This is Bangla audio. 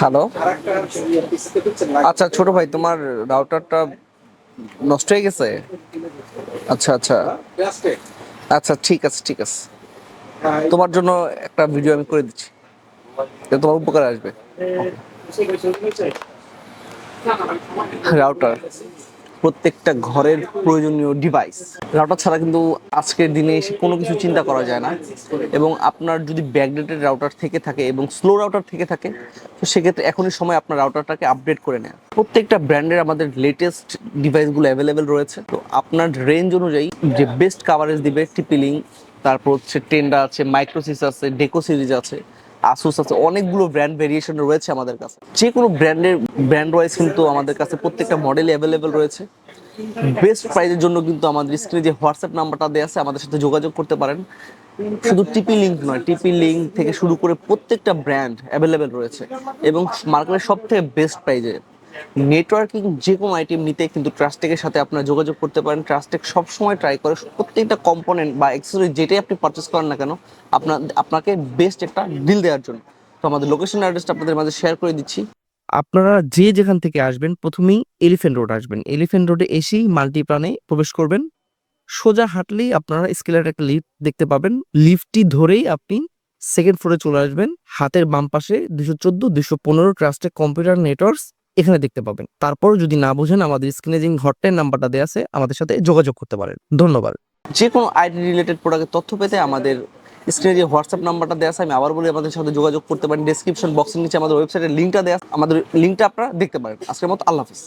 হ্যালো আচ্ছা ছোট ভাই, তোমার রাউটারটা নষ্ট হয়ে গেছে? আচ্ছা আচ্ছা। আচ্ছা ঠিক আছে ঠিক আছে। তোমার জন্য একটা ভিডিও আমি করে দিচ্ছি। তোমার উপকার আসবে। রাউটার প্রত্যেকটা ঘরের প্রয়োজনীয় ডিভাইস রাউটার ছাড়া কিন্তু আজকের দিনে এসে কোনো কিছু চিন্তা করা যায় না। এবং আপনার যদি ব্যাকডেটেড রাউটার থেকে থাকে এবং স্লো রাউটার থেকে থাকে, তো সেক্ষেত্রে এখনই সময় আপনার রাউটারটাকে আপডেট করে নেয়। প্রত্যেকটা ব্র্যান্ডের আমাদের লেটেস্ট ডিভাইসগুলো অ্যাভেলেবেল রয়েছে। তো আপনার রেঞ্জ অনুযায়ী যে বেস্ট কাভারেজ দিবে টিপিলিং তারপর হচ্ছে টেন্ডা আছে মাইক্রোসিস আছে ডেকো সিরিজ আছে আসুস আছে, অনেকগুলো ব্র্যান্ড ভেরিয়েশন রয়েছে আমাদের কাছে। যে কোনো ব্র্যান্ডের ব্র্যান্ড ওয়াইজ কিন্তু আমাদের কাছে প্রত্যেকটা মডেল অ্যাভেলেবেল রয়েছে। বেস্ট প্রাইজের জন্য কিন্তু আমাদের স্ক্রিনে যে হোয়াটসঅ্যাপ নাম্বারটা দেওয়া আছে, আমাদের সাথে যোগাযোগ করতে পারেন। শুধু টিপি লিঙ্ক নয় টিপি লিঙ্ক থেকে শুরু করে প্রত্যেকটা ব্র্যান্ড অ্যাভেলেবেল রয়েছে। এবং মার্কেটের সব থেকে বেস্ট প্রাইজে নেটওয়ার্কিং যে কোনো আইটেম নিতে কিন্তু ট্রাস্টেকের সাথে আপনারা যোগাযোগ করতে পারেন। ট্রাস্টেক সবসময় ট্রাই করে প্রত্যেকটা কম্পোনেন্ট বা অ্যাক্সেসরি যেটাই আপনি পারচেস করেন না কেন, আপনার, আপনাকে বেস্ট একটা ডিল দেওয়ার জন্য। তো আমাদের লোকেশন অ্যাড্রেসটা আপনাদের মাঝে শেয়ার করে দিচ্ছি। আপনারা যে যেখান থেকে আসবেন, প্রথমেই এলিফেন্ট রোড আসবেন। এলিফেন্ট রোডে এসেই মাল্টিপ্লানে প্রবেশ করবেন। সোজা হাঁটলেই আপনারা স্কেলের একটা লিফট দেখতে পাবেন। লিফটটি ধরেই আপনি সেকেন্ড ফ্লোরে চলে আসবেন। হাতের বাম পাশে দুশো চোদ্দ, দুশো পনেরো ট্রাস্টের কম্পিউটার নেটওয়ার্কস এখানে দেখতে পাবেন। তারপর যদি না বুঝেন, আমাদের স্ক্রিনে যে হটলাইন নাম্বারটা দেওয়া আছে, আমাদের সাথে যোগাযোগ করতে পারেন। ধন্যবাদ। যে কোনো আইডি রিলেটেড প্রোডাক্টের তথ্য পেতে আমাদের স্ক্রিনে যে হোয়াটসঅ্যাপ নাম্বারটা দেওয়া আছে, আমি আবার বলি আমাদের সাথে যোগাযোগ করতে পারেন। ডিসক্রিপশন বক্সের নিচে আমাদের ওয়েবসাইটের লিঙ্কটা দেওয়া। আমাদের লিঙ্কটা আপনারা দেখতে পারেন। আজকের মতো আল্লাহ হাফিজ।